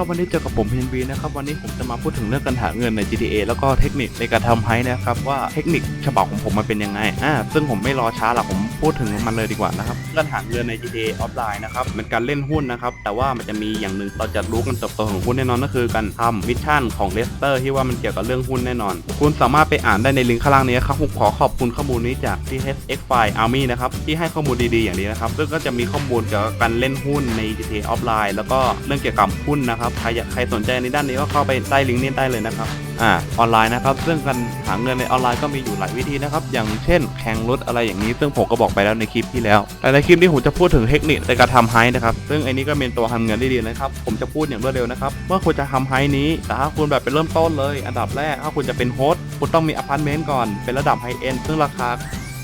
ครับวันนี้เจอกับผมเพนบีนะครับวันนี้ผมจะมาพูดถึงเรื่องการหาเงินใน GTA แล้วก็เทคนิคในการทำไฮนะครับว่าเทคนิคฉบับของผมมันเป็นยังไงอ่าซึ่งผมไม่รอช้าหรอกผมพูดถึงมันเลยดีกว่านะครับการหาเงินใน GTA ออฟไลน์นะครับเป็นการเล่นหุ้นนะครับแต่ว่ามันจะมีอย่างหนึ่งเราจะรู้กันเติบโตของหุ้นแน่นอนก็คือการทำมิชชั่นของเลสเตอร์ที่ว่ามันเกี่ยวกับเรื่องหุ้นแน่นอน คุณสามารถไปอ่านได้ในลิงก์ข้างล่างนี้ครับผมขอขอบคุณข้อมูลนี้จาก THX File Army นะครับที่ให้ข้อมูลดีๆอย่างนี้นะครับซึ่งก็จะมีข้อมูลเกี่ยวกับการเล่นหุ้นใน GTA ออฟไลน์แล้วก็เรื่องเกี่ยวกับหุ้นนะครับใครอยากใครสนใจในด้านนี้ก็เข้าไปใต้ลิงก์นี้ได้เลยนะครับอ่าออนไลน์นะครับซึ่งการหาเงินในออนไลน์ก็มีอยู่หลายวิธีนะครับ อย่างเช่นแข่งรถอะไรอย่างนี้ซึ่งผมก็บอกไปแล้วในคลิปที่แล้ว แต่ในคลิปนี้ผมจะพูดถึงเทคนิคในการทำไฮนะครับ ซึ่งไอ้นี้ก็เป็นตัวทำเงินได้ดีนะครับ ผมจะพูดอย่างรวดเร็วนะครับเมื่อคุณจะทำไฮนี้แต่ถ้าคุณแบบเป็นเริ่มต้นเลย อันดับแรกถ้าคุณจะเป็นโฮสต์คุณต้องมีอพาร์ตเมนต์ก่อนเป็นระดับไฮเอ็นซึ่งราคา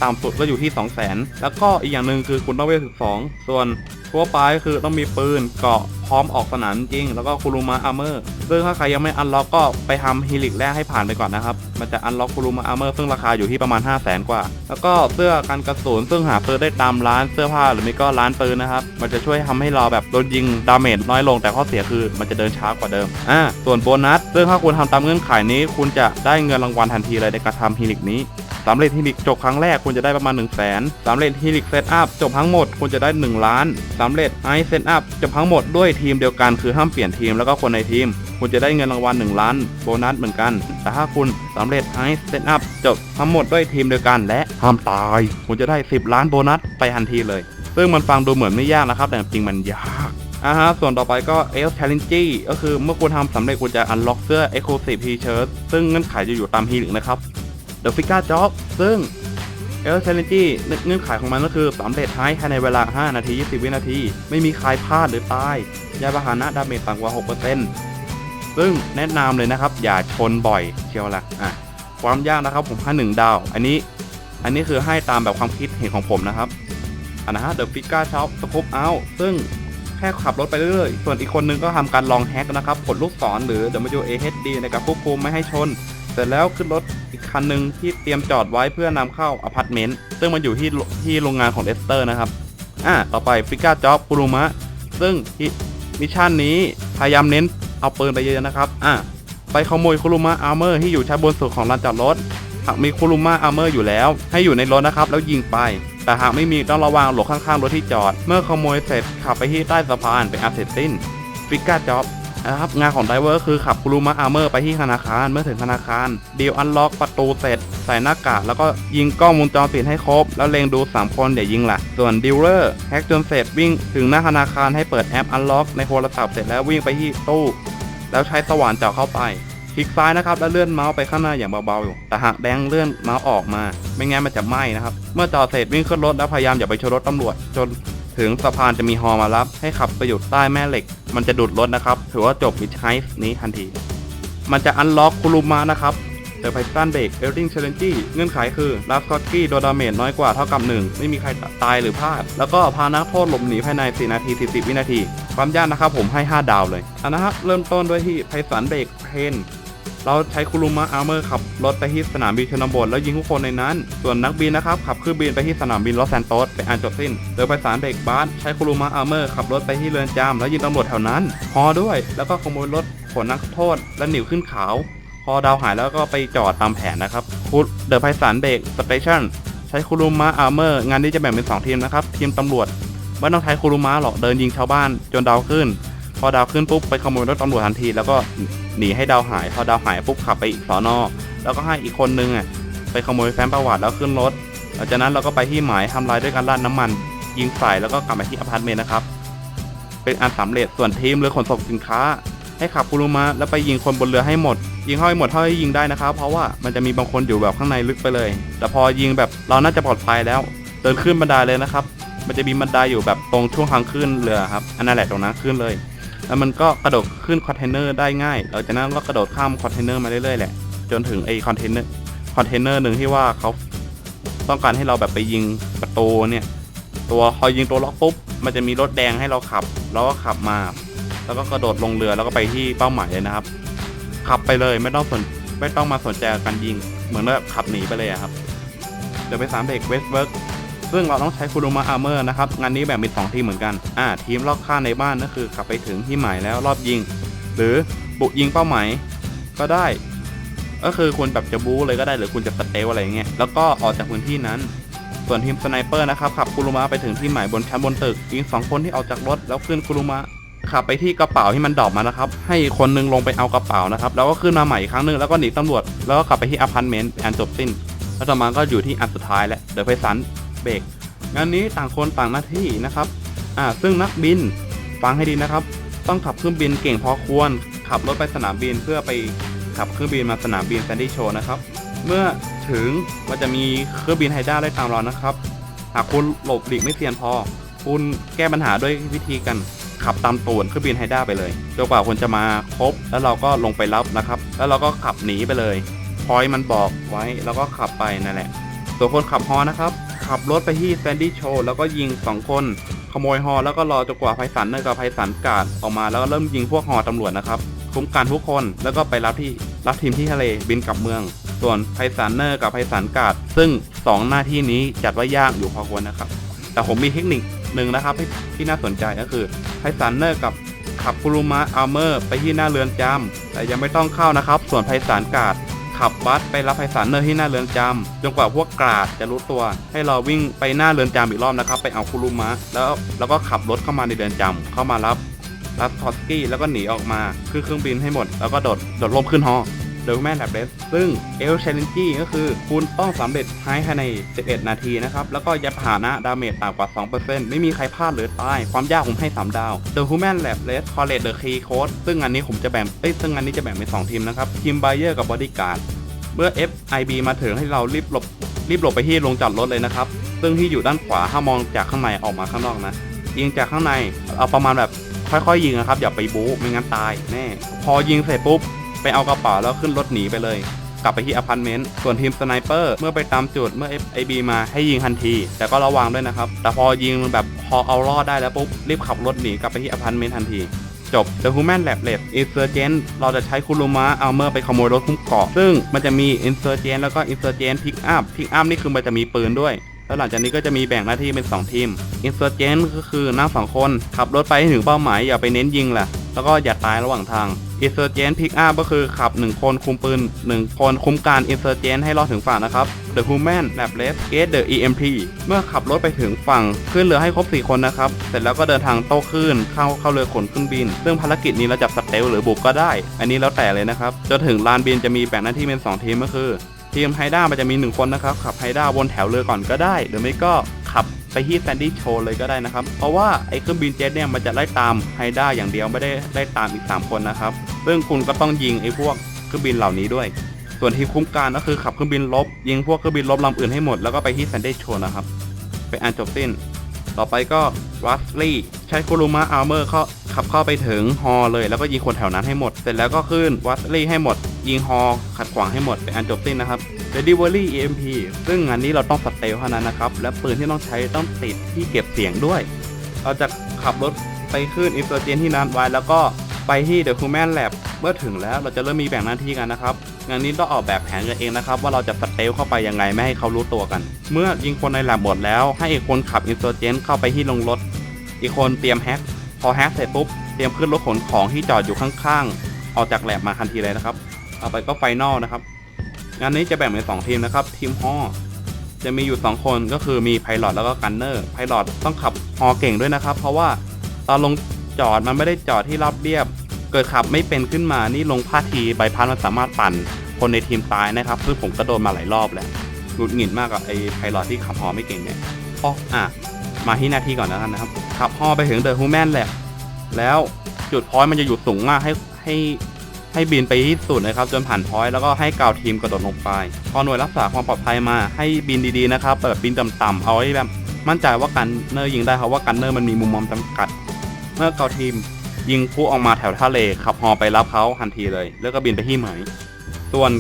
ต่ำสุดก็อยู่ที่ 2 0 0 0 0 0แล้วก็อีกอย่างหนึ่งคือคุณต้องเวล12 ส่วนทั่วไปคือต้องมีปืนเกาะพร้อมออกสนามจริง แล้วก็คุรุมะอาร์เมอร์ซึ่งถ้าใครยังไม่อันล็อกก็ไปทำฮิลิกแรกให้ผ่านไปก่อนนะครับ มันจะอันล็อกคุรุมะอาร์เมอร์ซึ่งราคาอยู่ที่ประมาณ 5 0 0 0 0 0กว่า แล้วก็เสื้อกันกระสุนซึ่งหาซื้อได้ตามร้านเสื้อผ้าหรือไม่ก็ร้านปืนนะครับ มันจะช่วยทำให้เราแบบโดนยิงดาเมจน้อยลงแต่ข้อเสียคือมันจะเดินช้ากว่าเดิมอ่าส่วนโบนัสซึ่งถ้าคุณทำตามเงื่อนไขนี้ คุณจะได้เงินรางวัลทันทีเลยในการทำฮิลิกนี้ สำเร็จฮิลิกจบครั้งแรกคุณจะได้ประมาณ1 0 0 0 0แสนสำเร็จฮิลิกเซตอัพจบทั้งหมดคุณจะได้ 1 ล้านสำเร็จไอเซตอัพจบทั้งหมดด้วยทีมเดียวกันคือห้ามเปลี่ยนทีมแล้วก็คนในทีม คุณจะได้เงินรางวัล1ล้านโบนัสเหมือนกัน แต่ถ้าคุณสำเร็จไอเซตอัพจบทั้งหมดด้วยทีมเดียวกันและห้ามตาย คุณจะได้ 10 ล้านโบนัสไปทันทีเลย ซึ่งมันฟังดูเหมือนไม่ยากนะครับ แต่จริงมันยากอ่าฮะ ส่วนต่อไปก็เอล Challenge ก็คือเมื่อคุณทำสำเร็จคุณจะอันล็อกเสื้อ Exclusive T-shirt ซึ่งเงื่อนไขจะอยู่ตามฮีลิกนะครับ The Figure Job ซึ่งเอลเชนจี้เงื่อนไขของมันก็คือสำเร็จท้ภายในเวลา 5 นาที 20 วินาที ไม่มีใครพลาดหรือตาย ยาพาหนะดาเมจต่ำกว่า 6%ซึ่งแนะนำเลยนะครับ อย่าชนบ่อยเชียวละอะความยากนะครับผมให้หนึ่งดาว อันนี้ อันนี้คือให้ตามแบบความคิดเห็นของผมนะครับอันนะฮะเดอะฟิก r าช็อปสกูปเอาซึ่งแค่ขับรถไปเรื่อยๆ ส่วนอีกคนนึงก็ทำการลองแฮกนะครับกดลูกศรหรือ WAHD ในการควบคุมไม่ให้ชน สร็จแล้วขึ้นรถอีกคันหนึ่งที่เตรียมจอดไว้เพื่อนำเข้าอพาร์ตเมนต์ซึ่งมันอยู่ที่ที่โรงงานของเลสเตอร์นะครับอ่าต่อไปฟิก้าจ็อบคุรุมะซึ่งมิชชั่นนี้พยายามเน้นเอาปืนไปเยอะๆนะครับอ่าไปขโมยคุรุมะอาร์เมอร์ที่อยู่ชั้นบนสุดของลานจอดรถหากมีคุรุมะอาร์เมอร์อยู่แล้ว ให้อยู่ในรถนะครับแล้วยิงไปแต่หากไม่มีต้องระวังหลบข้างๆรถที่จอด เมื่อขโมยเสร็จขับไปที่ใต้สะพานเป็นอาเซตินฟิก้าจ็อบ นะครับงานของไดเวอร์คือขับกรูมาอาร์เมอร์ไปที่ธนาคารเมื่อถึงธนาคารดีลอันล็อกประตูเสร็จ ใส่หน้ากากแล้วก็ยิงกล้องวงจรปิดให้ครบ แล้วเล็งดู 3 คนเดี๋ยวยิงละส่วนดีลเลอร์แฮกจนเสร็จวิ่งถึงหน้าธนาคารให้เปิดแอปอันล็อกในโทรศัพท์เสร็จแล้ววิ่งไปที่ตู้ แล้วใช้สว่านเจาะเข้าไปคลิกซ้ายนะครับแล้วเลื่อนเมาส์ไปข้างหน้าอย่างเบาๆ แต่หากแดงเลื่อนเมาส์ออกมา ไม่งั้นมันจะไหม้นะครับ เมื่อจอเสร็จวิ่งขึ้นรถแล้วพยายามอย่าไปชนรถตำรวจจน ถึงสะพานจะมีฮอมารับ ให้ขับไปอยู่ใต้แม่เหล็ก มันจะดูดรถนะครับ ถือว่าจบวิชไฮส์นี้ทันที มันจะอันล็อกคุรุมะนะครับเดอะไพตันเบรกเอลดิงเชลเลนจี้เงื่อนไขคือลาสกอตกี้โดนดาเมจน้อยกว่าเท่ากับ 1 ไม่มีใครตายหรือพลาด แล้วก็พานักโทษหลบหนีภายใน 4 นาที 40 วินาที ความยากนะครับผมให้ 5 ดาวเลยอันนะครับเริ่มต้นด้วยที่ไพสันเบรกเพน เราใช้คุรุมะอาร์เมอร์ขับรถไปที่สนามบินชนบทแล้วยิงทุกคนในนั้น ส่วนนักบินนะครับขับเครื่องบินไปที่สนามบินลอสแซนโตสเป็นอันจบสิ้นโดยประสานเบรกบาสใช้คุรุมะอาร์เมอร์ขับรถไปที่เรือนจำแล้วยิงตำรวจแถวนั้นพอด้วย แล้วก็ขโมยรถขนนักโทษและหนีขึ้นเขาพอดาวหายแล้วก็ไปจอดตามแผนนะครับคุเดอะไพสันเบรกสเตชันใช้คุรุมะอาร์เมอร์งานนี้จะแบ่งเป็น 2 ทีมนะครับ ทีมตำรวจไม่ต้องใช้คุรุมะหรอกเดินยิงชาวบ้านจนดาวขึ้น พอดาวขึ้นปุ๊บไปขโมยรถตำรวจทันทีแล้วก็ หนีให้ดาวหายพอดาวหายปุ๊บขับไปอีกสอนอแล้วก็ให้อีกคนนึงอะไปขโมยแฟ้มประวัติแล้วขึ้นรถหลังจากนั้นเราก็ไปที่หมายทำลายด้วยการราดน้ำมัน ยิงใส่แล้วก็กลับมาที่อพาร์ตเมนต์นะครับ เป็นอันสำเร็จส่วนทีมเรือขนส่งสินค้า ให้ขับคุรุมะแล้วไปยิงคนบนเรือให้หมด ยิงเข้าให้หมดเท่าที่ยิงได้นะครับ เพราะว่ามันจะมีบางคนอยู่แบบข้างในลึกไปเลย แต่พอยิงแบบเราน่าจะปลอดภัยแล้ว เดินขึ้นบันไดเลยนะครับ มันจะมีบันไดอยู่แบบตรงช่วงทางขึ้นเรือครับอันนั้นแหละตรงนั้นขึ้นเลย แล้วมันก็กระโดดขึ้นคอนเทนเนอร์ได้ง่ายหลังจากนั้นก็กระโดดข้ามคอนเทนเนอร์มาเรื่อยๆแหละ จนถึงไอคอนเทนเนอร์คอนเทนเนอร์หนึ่งที่ว่าเขาต้องการให้เราแบบไปยิงประตูเนี่ย ตัวพอยิงตัวล็อกปุ๊บมันจะมีรถแดงให้เราขับ แล้วก็ขับมา แล้วก็กระโดดลงเรือแล้วก็ไปที่เป้าหมายเลยนะครับ ขับไปเลยไม่ต้องสนไม่ต้องมาสนใจการยิง เหมือนแบบขับหนีไปเลยครับเดี๋ยวไปสามเบรกเวสเวิร์ก ซึ่งเราต้องใช้คุรุมะอาร์เมอร์นะครับงานนี้แบ่งเป็นสองทีมเหมือนกันอ่าทีมรอบข้าในบ้านก็คือขับไปถึงที่หมายแล้วรอบยิง หรือบุกยิงเป้าหมายก็ได้ ก็คือคุณแบบจะบู๊เลยก็ได้หรือคุณจะสเตลอะไรเงี้ยแล้วก็ออกจากพื้นที่นั้น ส่วนทีมสไนเปอร์นะครับขับคุรุมะไปถึงที่หมายบนชั้นบนตึกยิงสองคนที่ออกจากรถแล้วขึ้นคุรุมะขับไปที่กระเป๋าที่มันดรอปมานะครับ ให้คนนึงลงไปเอากระเป๋านะครับ แล้วก็ขึ้นมาใหม่อีกครั้งหนึงแล้วก็หนีตำรวจ แล้วก็กลับไปที่อพาร์ตเมนต์อันจบสิ้น แล้วต่อมาก็อยู่ที่อันสุดท้ายแล้วเดี๋ยวไปสัน เบรกงานนี้ต่างคนต่างหน้าที่นะครับอ่าซึ่งนักบินฟังให้ดีนะครับ ต้องขับเครื่องบินเก่งพอควร ขับรถไปสนามบินเพื่อไปขับเครื่องบินมาสนามบินแซนดี้โชว์นะครับ เมื่อถึงมันจะมีเครื่องบินไฮด้าไล่ตามเรานะครับ หากคุณหลบหลีกไม่เซียนพอ คุณแก้ปัญหาด้วยวิธีการขับตามตูนเครื่องบินไฮด้าไปเลยจนกว่าคนจะมาครบแล้วเราก็ลงไปรับนะครับ แล้วเราก็ขับหนีไปเลยพอยมันบอกไว้แล้วก็ขับไปนั่นแหละส่วนคนขับฮอนะครับ ขับรถไปที่แซนดี้โชว์แล้วก็ยิง2คน ขโมยฮอแล้วก็รอจนกว่าไพสันเนอร์กับไพสันกาดออกมาแล้วก็เริ่มยิงพวกฮอตำรวจนะครับคุ้มกันทุกคนแล้วก็ไปรับที่รับทีมที่ทะเลบินกลับเมือง ส่วนไพสันเนอร์กับไพสันกาดซึ่ง 2 หน้าที่นี้จัดว่ายากอยู่พอควรนะครับ แต่ผมมีเทคนิคหนึ่งนะครับที่ที่น่าสนใจก็คือไพสันเนอร์กับขับคุรุมะอัลเมอร์ไปที่หน้าเรือนจำแต่ยังไม่ต้องเข้านะครับ ส่วนไพสันกาด ขับบัสไปรับไพศาลเนอร์ที่หน้าเรือนจำจนกว่าพวกกราดจะรู้ตัว ให้เราวิ่งไปหน้าเรือนจำอีกรอบนะครับ ไปเอาคุรุมะแล้วแล้วก็ขับรถเข้ามาในเรือนจำเข้ามารับรับทอสกี้แล้วก็หนีออกมาขึ้นเครื่องบินให้หมด แล้วก็โดดโดดร่มขึ้นฮอ โดยแม่แลบเลสซึ่งเอล h a l l e n g e ก็คือคุณต้องสำเร็จภายใน 11 นาทีนะครับ แล้วก็ยับหานะดาเมจต่ำกว่า 2%ไม่มีใครพลาดหรือตาย ความยากผมให้ 3 ดาว The Human Lab r a c e College The Key Code ซึ่งอันนี้ผมจะแบ่งเอ้ยซึ่งอันนี้จะแบ่งเป็น 2 ทีมนะครับ ทีม Buyer กับ Bodyguard เมื่อ FIB มาถึงให้เรารีบหลบรีบหลบไปที่โรงจอดรถเลยนะครับ ซึ่งที่อยู่ด้านขวาถ้ามองจากข้างในออกมาข้างนอกนะ ยิงจากข้างในเอาประมาณแบบค่อยๆ ยิงนะครับอย่าไปบู๊ไม่งั้นตายแน่ พอยิงเสร็จปุ๊บ ไปเอากระเป๋าแล้วขึ้นรถหนีไปเลย กลับไปที่อพาร์ตเมนต์ส่วนทีมสไนเปอร์เมื่อไปตามจุดเมื่อ FIB มาให้ยิงทันที แต่ก็ระวังด้วยนะครับ แต่พอยิงแบบพอเอารอดได้แล้วปุ๊บรีบขับรถหนีกลับไปที่อพาร์ตเมนต์ทันทีจบ The Human Lab l a b Insurgent เราจะใช้คุรุมะอัลเมอร์ไปขโมยรถคุ้มเกาะ ซึ่งมันจะมี Insurgent แล้วก็ Insurgent Pick Up Pick Up นี่คือมันจะมีปืนด้วย แล้วหลังจากนี้ก็จะมีแบ่งหน้าที่เป็น 2 ทีม Insurgent ก็คือนั่งสองคน ขับรถไปให้ถึงเป้าหมายอย่าไปเน้นยิงแหละ แล้วก็อย่าตายระหว่างทาง Insurgent Pick Up ก็คือขับ 1 คนคุมปืน 1 คนคุมการ Insurgent ให้รอดถึงฝั่งนะครับ The Human Lab l e s Get the EMP เมื่อขับรถไปถึงฝั่งขึ้นเรือให้ครบ 4 คนนะครับ เสร็จแล้วก็เดินทางโต้คลื่นเข้าเข้าเรือขนเครื่องบิน ซึ่งภารกิจนี้เราจับสเตลหรือบุกก็ได้ อันนี้แล้วแต่เลยนะครับจนถึงลานบินจะมีแบ่งหน้าที่เป็น 2 ทีมก็คือทีมไฮด้ามันจะมี 1 คนนะครับขับไฮด้าวนแถวเรือก่อนก็ได้ หรือไม่ก็ขับ ไปที่แซนดี้โชว์เลยก็ได้นะครับ เพราะว่าไอ้เครื่องบินเจ็ตเนี่ยมันจะไล่ตามไฮด้าอย่างเดียวไม่ได้ไล่ตามอีก 3 คนนะครับ ซึ่งคุณก็ต้องยิงไอ้พวกเครื่องบินเหล่านี้ด้วย ส่วนทีมคุ้มกันก็คือขับเครื่องบินลบ ยิงพวกเครื่องบินลบลำอื่นให้หมดแล้วก็ไปที่แซนดี้โชว์นะครับไปอ่านจบสิ้น ต่อไปก็วัสลีย์ใช้คุรุมะอาร์เมอร์เข้าขับเข้าไปถึงฮอเลยแล้วก็ยิงคนแถวนั้นให้หมด เสร็จแล้วก็ขึ้นวัสลีย์ให้หมด ยิงฮอขัดขวางให้หมดเป็นอันจบสิ้นนะครับ Delivery EMP ซึ่งงานนี้เราต้องสเตลเท่านั้นนะครับ และปืนที่ต้องใช้ต้องติดที่เก็บเสียงด้วย เราจะขับรถไปขึ้นอินเตอร์เจนที่นัดไว้แล้วก็ไปที่ The Human Lab เมื่อถึงแล้วเราจะเริ่มมีแบ่งหน้าที่กันนะครับงานนี้ต้องออกแบบแผนกันเองนะครับ ว่าเราจะสเตลเข้าไปยังไงไม่ให้เขารู้ตัวกัน เมื่อยิงคนในแลบหมดแล้ว ให้อีกคนขับอินเตอร์เจนเข้าไปที่ลงรถ อีกคนเตรียมแฮกพอแฮกเสร็จปุ๊บเตรียมขึ้นรถขนของที่จอดอยู่ข้างๆออกจากแลบมาทันทีเลยนะครับต่อไปก็ไฟนอลนะครับ งานนี้จะแบ่งเป็นสองทีมนะครับ ทีมฮอจะมีอยู่ 2 คนก็คือมีไพลอตแล้วก็กันเนอร์ไพลอตต้องขับฮอเก่งด้วยนะครับ เพราะว่าตอนลงจอดมันไม่ได้จอดที่รับเรียบ เกิดขับไม่เป็นขึ้นมานี่ลงพาทีใบพัดมันสามารถปั่น คนในทีมตายนะครับซึ่งผมก็โดนมาหลายรอบแล้วหงุดหงิดมากกับไอ้ไพลอตที่ขับฮอไม่เก่งเนี่ยอ๋ออะมาที่หน้าที่ก่อนแล้วกันนะครับขับฮอไปถึงเดอะฮูแมนแหละแล้วจุดพอยมันจะอยู่สูงมากให้ให้ ให้บินไปที่สุดนะครับจนผ่านพอยต์แล้วก็ให้กาวทีมกระโดดลงไป พอหน่วยรักษาความปลอดภัยมาให้บินดีๆนะครับแบบบินต่ำๆเอาไว้แบบมั่นใจว่ากันเนอร์ยิงได้ครับว่ากันเนอร์มันมีมุมมองจำกัด เมื่อกาวทีมยิงผู้ออกมาแถวทะเลขับฮอไปรับเขาทันทีเลย แล้วก็บินไปที่เหมยส่วน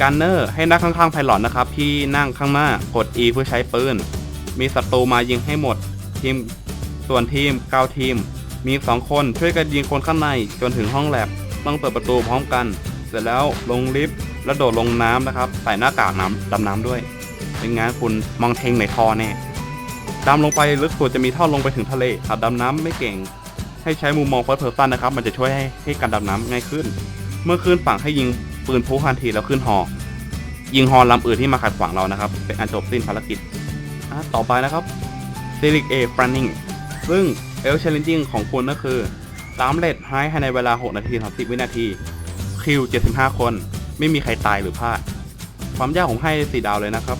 กันเนอร์ให้นั่งข้างๆไพลอตนะครับที่นั่งข้างหน้ากด E เพื่อใช้ปืนมีศัตรูมายิงให้หมดทีมส่วนทีมกาวทีม มีสองคนช่วยกันยิงคนข้างในจนถึงห้องแลบ ต้องเปิดประตูพร้อมกัน เสร็จแล้วลงลิฟต์แล้วโดดลงน้ำนะครับ ใส่หน้ากากน้ำดำน้ำด้วยเป็นงานคุณมองเทงในท่อแน่ดำลงไปลึกสุดจะมีท่อลงไปถึงทะเลหากดำน้ำไม่เก่ง ให้ใช้มุมมอง first person นนะครับ มันจะช่วยให้ให้การดำน้ำง่ายขึ้น เมื่อขึ้นฝั่งให้ยิงปืนพกทันทีแล้วขึ้นฮอยิงฮอลำอื่นที่มาขัดขวางเรานะครับ เป็นอันจบสิ้นภารกิจอะต่อไปนะครับ s i l i c A Running ซึ่ง L Challenging ของคุณก็คือ ตามเลดไฮภายในเวลา 6 นาที 30 วินาที คิว 75 คน ไม่มีใครตายหรือพลาด ความยากผมให้4ดาวเลยนะครับ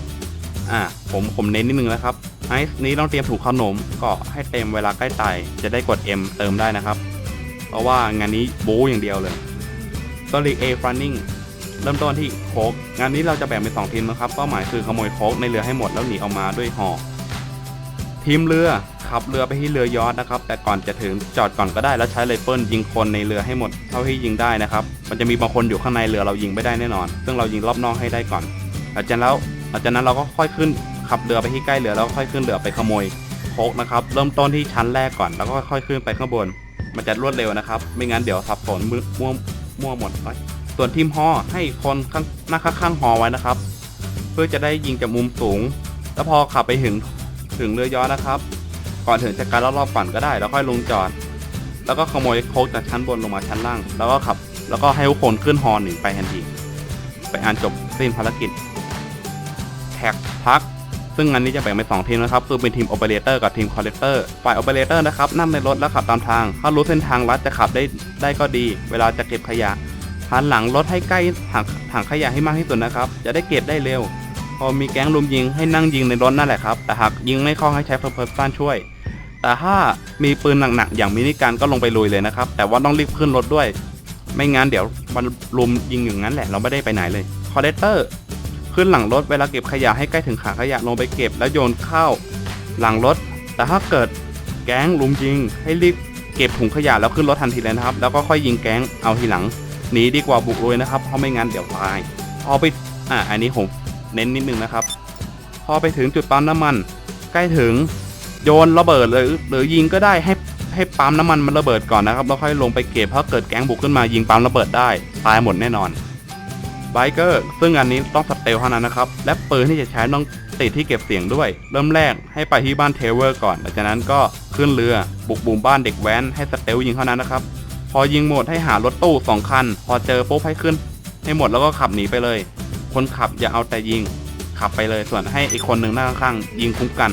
อ่า ผมผมเน้นนิดนึงนะครับไอซ์นี้ต้องเตรียมถุงขนมก็ให้เต็มเวลาใกล้ตายจะได้กด M เติมได้นะครับ เพราะว่างานนี้บู๊อย่างเดียวเลย s o l i c A Running เริ่มต้นที่โคกงานนี้เราจะแบ่งเป็นสองทีมนะครับเป้าหมายคือขโมยโคกในเรือให้หมดแล้วหนีออกมาด้วยหอทีมเรือ ขับเรือไปที่เรือยอชต์นะครับ แต่ก่อนจะถึงจอดก่อนก็ได้แล้วใช้ไรเฟิลยิงคนในเรือให้หมดเท่าที่ยิงได้นะครับ มันจะมีบางคนอยู่ข้างในเรือเรายิงไม่ได้แน่นอน ซึ่งเรายิงรอบนอกให้ได้ก่อนหลังจากแล้วหลังจากนั้นเราก็ค่อยขึ้นขับเรือไปที่ใกล้เรือแล้วค่อยขึ้นเรือไปขโมยโคกนะครับ เริ่มต้นที่ชั้นแรกก่อนแล้วก็ค่อยขึ้นไปข้างบน มันจะรวดเร็วนะครับ ไม่งั้นเดี๋ยวสับสนมั่วมั่วหมดไปส่วนทีมฮอให้คนข้างหน้าข้างๆฮอไว้นะครับ เพื่อจะได้ยิงจากมุมสูง แล้วพอขับไปถึงถึงเรือยอท์นะครับ ก่อนถึงจะการรอบๆฝันก็ได้ แล้วค่อยลงจอด แล้วก็ขโมยโคกจากชั้นบนลงมาชั้นล่าง แล้วก็ขับ แล้วก็ให้ทุกคนขึ้นฮอนหนีไปทันที ไปอ่านจบสิ้นภารกิจแท็กพักซึ่งงานนี้จะแบ่งเป็นสองทีมนะครับ คือเป็นทีมโอเปอเรเตอร์กับทีมคอลเลกเตอร์ฝ่ายโอเปอเรเตอร์นะครับนั่งในรถแล้วขับตามทาง ถ้ารู้เส้นทางลัดจะขับได้ได้ก็ดี เวลาจะเก็บขยะหันหลังรถให้ใกล้ถังถังขยะให้มากที่สุดนะครับ จะได้เก็บได้เร็ว พอมีแก๊งลุมยิงให้นั่งยิงในรถนั่นแหละครับ แต่หากยิงไม่เข้าให้ใช้เพอร์เพอร์ซันช่วย แต่ถ้ามีปืนหนักๆอย่างมินิกันก็ลงไปลุยเลยนะครับ แต่ว่าต้องรีบขึ้นรถด้วย ไม่งั้นเดี๋ยวมันลุมยิงอย่างนั้นแหละเราไม่ได้ไปไหนเลยคอเดเตอร์ขึ้นหลังรถเวลาเก็บขยะให้ใกล้ถึงขาขยะลงไปเก็บแล้วโยนเข้าหลังรถ แต่ถ้าเกิดแก๊งลุมยิง ให้รีบเก็บถุงขยะแล้วขึ้นรถทันทีเลยนะครับ แล้วก็ค่อยยิงแก๊งเอาทีหลังหนีดีกว่าบุกลุยนะครับเพราะไม่งั้นเดี๋ยวตายพอไปอ่าอันนี้ผมเน้นนิดนึงนะครับ พอไปถึงจุดปั๊มน้ำมัน ใกล้ถึง โยนระเบิดเลยหรือยิงก็ได้ให้ให้ปั๊มน้ำมันมันระเบิดก่อนนะครับแล้วค่อยลงไปเก็บเพราะเกิดแก๊งบุกขึ้นมายิงปั๊มระเบิดได้ตายหมดแน่นอนไบเกอร์ซึ่งอันนี้ต้องสเตลเท่านั้นนะครับ และปืนที่จะใช้ต้องติดที่เก็บเสียงด้วย เริ่มแรกให้ไปที่บ้านเทเวอร์ก่อนหลังจากนั้นก็ขึ้นเรือบุกบุมบ้านเด็กแว้นให้สเตลยิงเท่านั้นนะครับ พอยิงหมดให้หารถตู้สองคัน พอเจอปุ๊บให้ขึ้น ให้หมดแล้วก็ขับหนีไปเลย คนขับอย่าเอาแต่ยิง ขับไปเลยส่วนให้อีกคนหนึ่งนั่งข้างยิงคุ้มกัน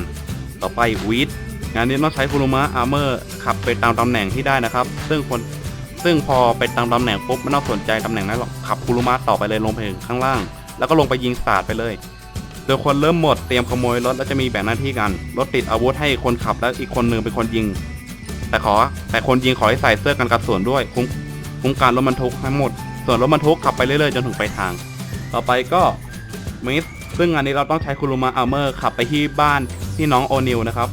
ต่อไปวีดงานนี้ต้องใช้คุรุมะอาร์เมอร์ขับไปตามตำแหน่งที่ได้นะครับ ซึ่งคนซึ่งพอไปตามตำแหน่งปุ๊บไม่ต้องสนใจตำแหน่งนั้นหรอกขับคุรุมะต่อไปเลยลงไปถึงข้างล่าง แล้วก็ลงไปยิงสาดไปเลยโดยคนเริ่มหมดเตรียมขโมยรถแล้วจะมีแบ่งหน้าที่กันรถติดอาวุธให้คนขับและอีกคนหนึ่งเป็นคนยิง แต่ขอแต่คนยิงขอให้ใส่เสื้อกันกระสุนด้วยคุ้มคุ้มการรถบรรทุกทั้งหมด ส่วนรถบรรทุกขับไปเรื่อยๆจนถึงปลายทาง ต่อไปก็มิส ซึ่งอันนี้เราต้องใช้คุรุมะอัลเมอร์ขับไปที่บ้านที่น้องโอนิวนะครับ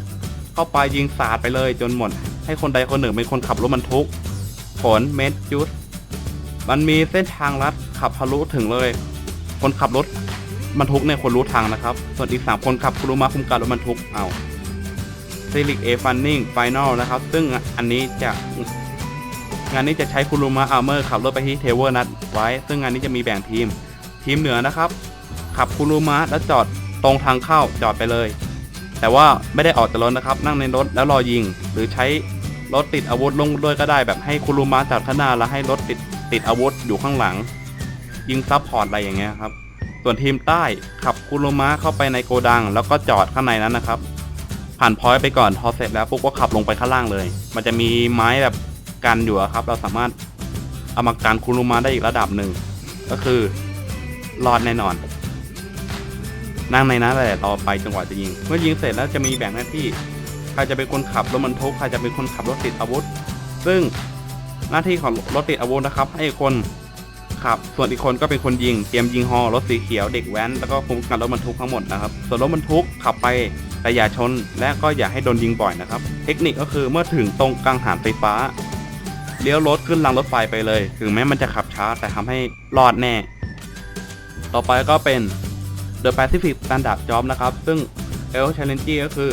เข้าไปยิงสาดไปเลยจนหมด ให้คนใดคนหนึ่งเป็นคนขับรถบรรทุกผลเมดจุดมันมีเส้นทางลัดขับทะลุถึงเลย คนขับรถบรรทุกเนี่ยคนรู้ทางนะครับ ส่วนอีกสามคนขับคุรุมะคุมการรถบรรทุกเอาซิลิกเอฟันนิงไฟนอลนะครับ ซึ่งอันนี้จะงานนี้จะใช้คุรุมะอัลเมอร์ขับรถไปที่เทเวอร์นัดไว้ ซึ่งงานนี้จะมีแบ่งทีม ทีมเหนือนะครับ ขับคุรุมะแล้วจอดตรงทางเข้าจอดไปเลย แต่ว่าไม่ได้ออกจากรถนะครับ นั่งในรถแล้วรอยิง หรือใช้รถติดอาวุธลงด้วยก็ได้แบบให้คุรุมะจอดข้างหน้าแล้วให้รถติดติดอาวุธอยู่ข้างหลัง ยิงซับพอร์ตอะไรอย่างเงี้ยครับ ส่วนทีมใต้ขับคุรุมะเข้าไปในโกดัง แล้วก็จอดข้างในนั้นนะครับ ผ่านพอยต์ไปก่อนพอเสร็จแล้วปุ๊บก็ขับลงไปข้างล่างเลย มันจะมีไม้แบบกันอยู่ครับ เราสามารถเอามากันคุรุมะได้อีกระดับหนึ่งก็คือรอดแน่นอน นั่งในนั้นแหละรอไปจนกว่าจะยิง เมื่อยิงเสร็จแล้วจะมีแบ่งหน้าที่ ใครจะเป็นคนขับรถบรรทุกใครจะเป็นคนขับรถติดอาวุธ ซึ่งหน้าที่ของรถติดอาวุธนะครับ ให้คนขับ ส่วนอีกคนก็เป็นคนยิง เตรียมยิงฮอรถสีเขียวเด็กแว้น แล้วก็คุมกันรถบรรทุกทั้งหมดนะครับ ส่วนรถบรรทุกขับไปแต่อย่าชน และก็อย่าให้โดนยิงบ่อยนะครับ เทคนิคก็คือเมื่อถึงตรงกังหันไฟฟ้าเลี้ยวรถขึ้นรางรถไฟไปเลย ถึงแม้มันจะขับช้าแต่ทำให้รอดแน่ ต่อไปก็เป็น The Pacific Standard Job นะครับ ซึ่ง L Challenge ก็คือ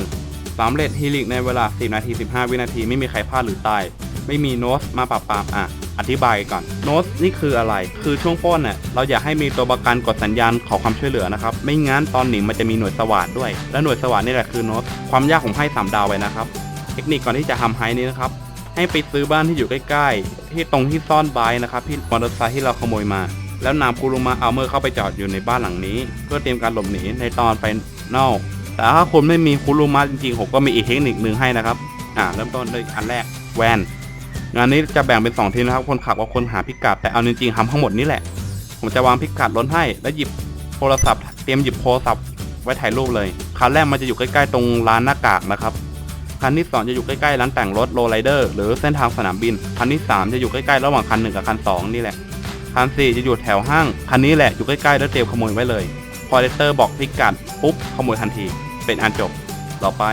สำเร็จฮีลิกในเวลา10นาที 15 วินาที ไม่มีใครพลาดหรือตาย ไม่มีโน้ตมาปราบปรามอะ อธิบายก่อนโน้ตนี่คืออะไร คือช่วงป้นเนี่ยเราอยากให้มีตัวประกันกดสัญญาณขอความช่วยเหลือนะครับ ไม่งั้นตอนหนีมันจะมีหน่วยสวัสดด้วย และหน่วยสวัสดนี่แหละคือโน้ตความยากผมให้3ดาวไปนะครับ เทคนิคก่อนที่จะทำไฮนี้นะครับให้ไปซื้อบ้านที่อยู่ใกล้ ๆ ที่ตรงที่ซ่อนบายนะครับที่มอเตอร์ไซค์ที่เราขโมยมา แล้วนำคูรุมะอัลเมอร์เข้าไปจอดอยู่ในบ้านหลังนี้ เพื่อเตรียมการหลบหนีในตอนไฟนอลแต่ถ้าคุณไม่มีคุรุมะจริงๆผมก็มีอีกเทคนิคหนึ่งให้นะครับอ่าเริ่มต้นด้วยอันแรกแวนงานนี้จะแบ่งเป็น 2 ทีมนะครับ คนขับกับคนหาพิกัด แต่เอาจริงๆทำทั้งหมดนี่แหละ ผมจะวางพิกัดรถให้ แล้วหยิบโทรศัพท์ เตรียมหยิบโทรศัพท์ไว้ถ่ายรูปเลยคันแรกมันจะอยู่ใกล้ๆตรงร้านหน้ากากนะครับคันที่ 2 จะอยู่ใกล้ๆร้านแต่งรถโรลไรเดอร์หรือเส้นทางสนามบิน คันที่ 3 จะอยู่ใกล้ๆระหว่างคัน 1 กับคัน 2 นี่แหละ คัน4จะอยู่แถวห้าง คันนี้แหละอยู่ใกล้ๆแล้วเตรียมขโมยไว้เลย พอเลเตอร์บอกพิกัดปุ๊บขโมยทันที เป็นอันจบต่อไป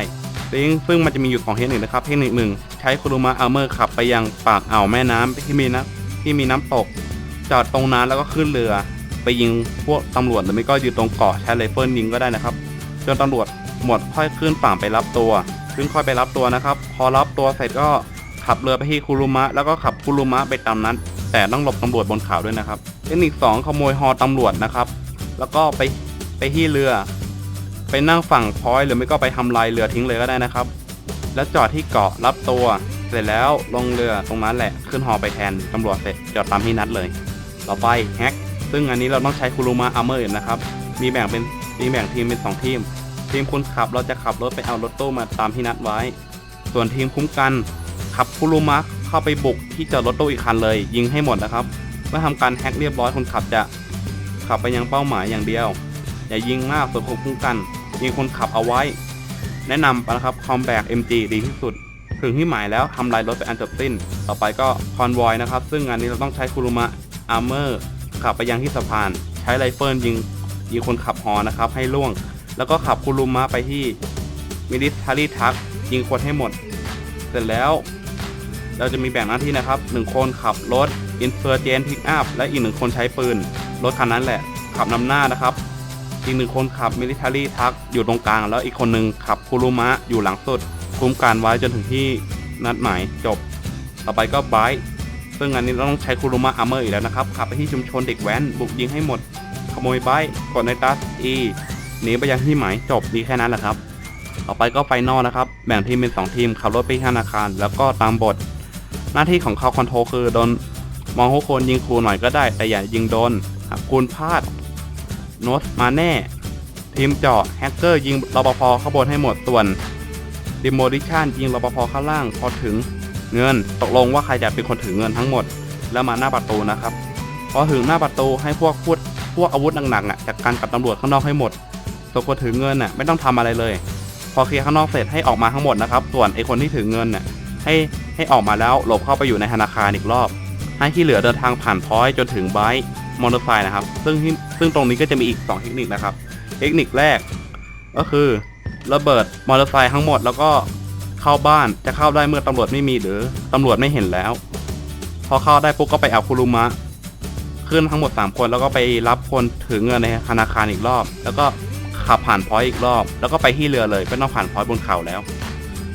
ซึ่งซึ่งมันจะมีอยู่สองเทคนิคนะครับเทคนิคหนึ่งใช้คุรุมะอัลเมอร์ขับไปยังปากอ่าวแม่น้ำที่มีน้ำที่มีน้ำตกจอดตรงนั้นแล้วก็ขึ้นเรือ ไปยิงพวกตำรวจหรือไม่ก็อยู่ตรงเกาะใช้ไรเฟิลยิงก็ได้นะครับจนตำรวจหมดค่อยขึ้นฝั่งไปรับตัว ซึ่งค่อยไปรับตัวนะครับ พอรับตัวเสร็จก็ขับเรือไปที่คุรุมะ แล้วก็ขับคุรุมะไปตามนั้น แต่ต้องหลบตำรวจบนเขาด้วยนะครับ เทคนิคสองขโมยฮอตำรวจนะครับ แล้วก็ไปไปที่เรือ ไปนั่งฝั่งพอยหรือไม่ก็ไปทำลายเรือทิ้งเลยก็ได้นะครับ แล้วจอดที่เกาะรับตัว เสร็จแล้วลงเรือตรงนั้นแหละขึ้นฮอไปแทนตำรวจเสร็จจอดตามที่นัดเลย ต่อไปแฮกซึ่งอันนี้เราต้องใช้คุรุมะอาร์เมอร์นะครับ มีแบ่งเป็นมีแบ่งทีมเป็น 2 ทีม ทีมคุณขับเราจะขับรถไปเอารถตู้มาตามที่นัดไว้ ส่วนทีมคุ้มกันขับคุรุมะ เข้าไปบุกที่จอดรถตู้อีกคันเลย ยิงให้หมดนะครับ เมื่อทำการแฮกเรียบร้อยคนขับจะขับไปยังเป้าหมายอย่างเดียว อย่ายิงมากส่วนคนคุ้มกัน ยิงคนขับเอาไว้ แนะนำนะครับคอมแบก MG ดีที่สุด ถึงที่หมายแล้วทำลายรถไปอันจบสิ้น ต่อไปก็คอนวอยนะครับ ซึ่งงานนี้เราต้องใช้คุรุมะอาร์เมอร์ขับไปยังที่สะพาน ใช้ไรเฟิลยิงยิงคนขับฮอนะครับ ให้ล่วง แล้วก็ขับคุรุมะไปที่มิลิทารีทักยิงคนให้หมด เสร็จแล้ว เราจะมีแบ่งหน้าที่นะครับหนึ่งคนขับรถอินเ r อร์เจนพิกอัพและอีกหนึ่งคนใช้ปืน รถคันนั้นแหละ ขับนำหน้านะครับ อีกหนึ่งคนขับมิลิทารีทักอยู่ตรงกลาง แล้วอีกคนหนึ่งขับคุรุมะอยู่หลังสุด คุ้มการไว้จนถึงที่นัดหมายจบ ต่อไปก็ไบค์ซึ่งอันนี้เราต้องใช้คุรุมะอาร์เมอร์อีกแล้วนะครับ ขับไปที่ชุมชนเด็กแว้น บุกยิงให้หมด ขโมยไบค์กดในตัสอีหนีไปยังที่หมายจบดีแค่นั้นแหละครับ ต่อไปก็ไฟนอลนะครับ แบ่งทีมเป็น 2 ทีมขับรถไปที่ธนาคาร แล้วก็ตามบท หน้าที่ของเขาคอนโทรลคือโดนมองทุกคนยิงครูหน่อยก็ได้ แต่อย่ายิงโดนหากคุณพลาดโนสมาแน่ ทีมเจาะแฮกเกอร์ยิงรปภข้างบนให้หมดส่วนดิโมดิชันยิงรปภข้างล่างพอถึงเงินตกลงว่าใครจะเป็นคนถือเงินทั้งหมด แล้วมาหน้าประตูนะครับ พอถึงหน้าประตูให้พวกพูดพวกอาวุธหนักๆอะจัดการกับตำรวจข้างนอกให้หมดส่วนคนถือเงินอะไม่ต้องทำอะไรเลย พอเคลียร์ข้างนอกเสร็จให้ออกมาทั้งหมดนะครับ ส่วนไอคนที่ถือเงินน่ะให้ ให้ออกมาแล้วหลบเข้าไปอยู่ในธนาคารอีกรอบ ให้ที่เหลือเดินทางผ่านพอยจนถึงไบค์มอเตอร์ไซค์นะครับ ซึ่งซึ่งตรงนี้ก็จะมีอีก 2 เทคนิคนะครับ เทคนิคแรก ก็คือระเบิดมอเตอร์ไซค์ทั้งหมดแล้วก็เข้าบ้านจะเข้าได้เมื่อตำรวจไม่มีหรือตำรวจไม่เห็นแล้ว พอเข้าได้ปุ๊บก็ไปเอาคุรุมะขึ้นทั้งหมด 3 คนแล้วก็ไปรับคนถือเงินในธนาคารอีกรอบ แล้วก็ขับผ่านพอยอีกรอบ แล้วก็ไปที่เรือเลยไม่ต้องผ่านพอยบนเขาแล้ว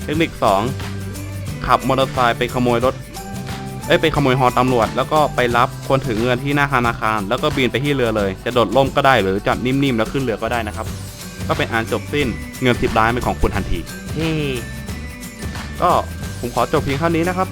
เทคนิค 2 ขับมอเตอร์ไซค์ไปขโมยรถ เอ้ยไปขโมยฮอตำรวจ แล้วก็ไปรับคนถือเงินที่หน้าธนาคาร แล้วก็บินไปที่เรือเลย จะโดดล่มก็ได้หรือจอดนิ่มๆแล้วขึ้นเรือก็ได้นะครับ ก็เป็นอันจบสิ้นเงินสิบล้านเป็นของคุณทันทีเฮ้ก็ผมขอจบเพียงเท่านี้นะครับ